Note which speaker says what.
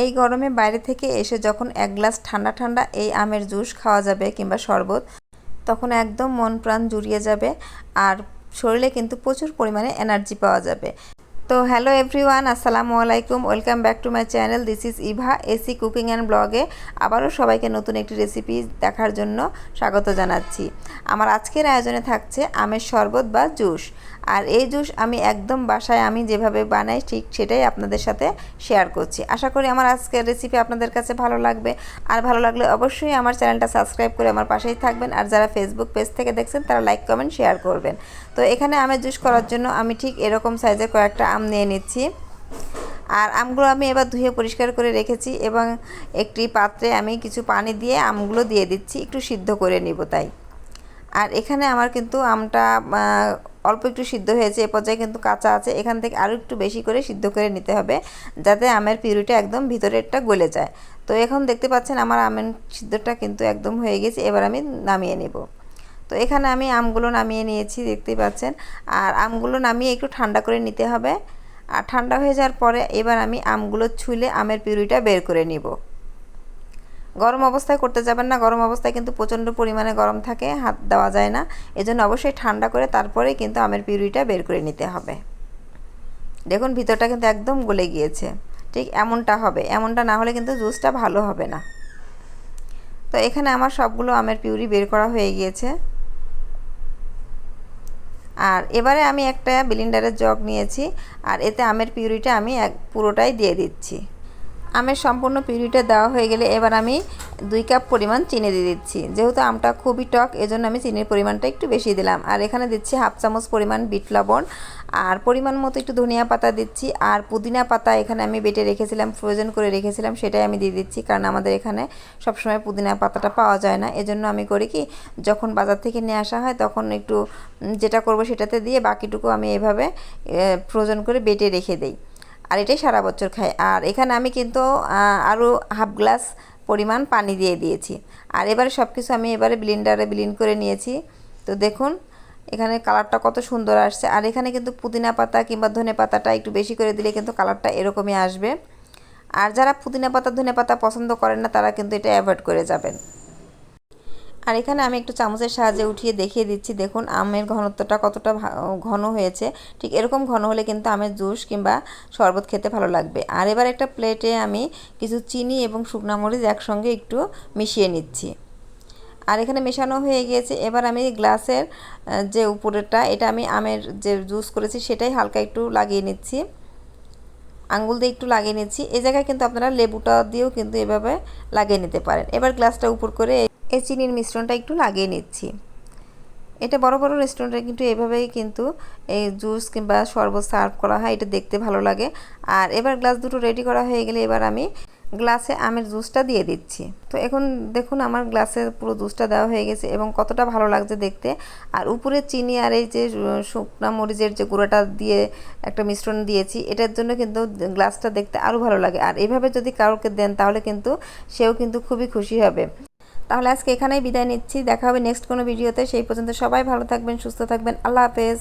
Speaker 1: এই গরমে বাইরে থেকে এসে যখন এক গ্লাস ঠান্ডা ঠান্ডা এই আমের জুস খাওয়া যাবে কিংবা শরবত, তখন একদম মন প্রাণ জুড়িয়ে যাবে আর শরীরে কিন্তু প্রচুর পরিমাণে এনার্জি পাওয়া যাবে। তো হ্যালো এভরিওয়ান আসসালামু আলাইকুম welcome back to my channel this is Eva AC cooking and ব্লগে আবারও সবাইকে নতুন একটি রেসিপি দেখার জন্য স্বাগত জানাচ্ছি। আমার আজকের আয়োজনে থাকছে আমের শরবত বা জুস। আর এই জুস আমি একদম বাসায় আমি যেভাবে বানাই, ঠিক সেটাই আপনাদের সাথে শেয়ার করছি। আশা করি আমার আজকের রেসিপি আপনাদের কাছে ভালো লাগবে। আর ভালো লাগলে অবশ্যই আমার চ্যানেলটা সাবস্ক্রাইব করে আমার পাশেই থাকবেন। আর যারা ফেসবুক পেজ থেকে দেখছেন, তারা লাইক কমেন্ট শেয়ার করবেন। তো এখানে আমের জুস করার জন্য আমি ঠিক এরকম সাইজের কয়েকটা আম নিয়ে নিচ্ছি। আর আমগুলো আমি এবার ধুয়ে পরিষ্কার করে রেখেছি এবং একটি পাত্রে আমি কিছু পানি দিয়ে আমগুলো দিয়ে দিচ্ছি। একটু সিদ্ধ করে নিব তাই। আর এখানে আমার কিন্তু আমটা অল্প একটু সিদ্ধ হয়েছে, এ পর্যায়ে কিন্তু কাঁচা আছে। এখান থেকে আরও একটু বেশি করে সিদ্ধ করে নিতে হবে, যাতে আমের পিউরিটা একদম ভিতরেরটা গলে যায়। তো এখন দেখতে পাচ্ছেন আমার আমের সিদ্ধটা কিন্তু একদম হয়ে গেছে, এবার আমি নামিয়ে নেব। তো এখানে আমি আমগুলো নামিয়ে নিয়েছি দেখতেই পাচ্ছেন। আর আমগুলো নামিয়ে একটু ঠান্ডা করে নিতে হবে। আর ঠান্ডা হয়ে যাওয়ার পরে এবার আমি আমগুলো ছুলে আমের পিউরিটা বের করে নিব। গরম অবস্থায় করতে যাবেন না। গরম অবস্থায় কিন্তু প্রচণ্ড পরিমাণে গরম থাকে, হাত দেওয়া যায় না। এজন্য অবশ্যই ঠান্ডা করে তারপরে কিন্তু আমের পিউরিটা বের করে নিতে হবে। দেখুন, ভিতরটা কিন্তু একদম গলে গিয়েছে। ঠিক এমনটা হবে। এমনটা না হলে কিন্তু জুসটা ভালো হবে না। তো এখানে আমার সবগুলো আমের পিউরি বের করা হয়ে গিয়েছে। আর এবারে আমি একটা বিলিন্ডারের জগ নিয়েছি। আর এতে আমের পিউরিটা আমি এক পুরোটাই দিয়ে দিচ্ছি। আমের সম্পূর্ণ পিউরিটা দেওয়া হয়ে গেলে এবার আমি দুই কাপ পরিমাণ চিনি দিয়ে দিচ্ছি। যেহেতু আমটা খুবই টক, এজন্য আমি চিনির পরিমাণটা একটু বেশি দিলাম। আর এখানে দিচ্ছি হাফ চামচ পরিমাণ বিট লবণ। আর পরিমাণ মতো একটু ধনিয়া পাতা দিচ্ছি। আর পুদিনা পাতা এখানে আমি বেটে রেখেছিলাম ফ্রোজেন করে রেখেছিলাম, সেটাই আমি দিয়ে দিচ্ছি। কারণ আমাদের এখানে সবসময় পুদিনা পাতাটা পাওয়া যায় না। এজন্য আমি করি কি, যখন বাজার থেকে নিয়ে আসা হয় তখন একটু যেটা করব সেটাতে দিয়ে বাকিটুকু আমি এভাবে ফ্রোজেন করে বেটে রেখে দিই। আর এটাই সারা বছর খাই। আর এখানে আমি কিন্তু আরও হাফ গ্লাস পরিমাণ পানি দিয়ে দিয়েছি। আর এবারে সব কিছু আমি এবারে ব্লিন্ডারে ব্লিন্ড করে নিয়েছি। তো দেখুন, এখানে কালারটা কত সুন্দর আসছে। আর এখানে কিন্তু পুদিনা পাতা কিংবা ধনে পাতাটা একটু বেশি করে দিলে কিন্তু কালারটা এরকমই আসবে। আর যারা পুদিনা পাতা, ধনে পাতা পছন্দ করেন না, তারা কিন্তু এটা অ্যাভয়েড করে যাবেন। আর এখানে আমি একটু চামচের সাহায্যে উঠিয়ে দেখিয়ে দিচ্ছি। দেখুন, আমের ঘনত্বটা কতটা ঘন হয়েছে। ঠিক এরকম ঘন হলে কিন্তু আমের জুস কিংবা শরবত খেতে ভালো লাগবে। আর এবার একটা প্লেটে আমি কিছু চিনি এবং শুকনা মরিচ একসঙ্গে একটু মিশিয়ে নিচ্ছি। আর এখানে মেশানো হয়ে গিয়েছে। এবার আমি গ্লাসের যে উপরেরটা, এটা আমি আমের যে জুস করেছি, সেটাই হালকা একটু লাগিয়ে নিচ্ছি। আঙ্গুল দিয়ে একটু লাগিয়ে নিচ্ছি। এই জায়গায় কিন্তু আপনারা লেবুটা দিয়েও কিন্তু এভাবে লাগিয়ে নিতে পারেন। এবার গ্লাসটা উপর করে এই চিনির মিশ্রণটা একটু লাগিয়ে নিচ্ছি। এটা বড় বড় রেস্টুরেন্টে কিন্তু এভাবেই কিন্তু এই জুস কিংবা শরবত সার্ভ করা হয়, এটা দেখতে ভালো লাগে। আর এবার গ্লাস দুটো রেডি করা হয়ে গেলে এবার আমি গ্লাসে আমের জুসটা দিয়ে দিচ্ছি। তো এখন দেখুন আমার গ্লাসে পুরো জুসটা দেওয়া হয়ে গেছে এবং কতটা ভালো লাগছে দেখতে। আর উপরে চিনি আর এই যে শুকনা মরিচের যে গুঁড়োটা দিয়ে একটা মিশ্রণ দিয়েছি, এটার জন্য কিন্তু গ্লাসটা দেখতে আরও ভালো লাগে। আর এভাবে যদি কাউকে দেন তাহলে কিন্তু সেও কিন্তু খুবই খুশি হবে। তাহলে আজকে এখানেই বিদায় নিচ্ছি। দেখা হবে নেক্সট কোনো ভিডিওতে সেই পর্যন্ত সবাই ভালো থাকবেন, সুস্থ থাকবেন। আল্লাহ হাফেজ।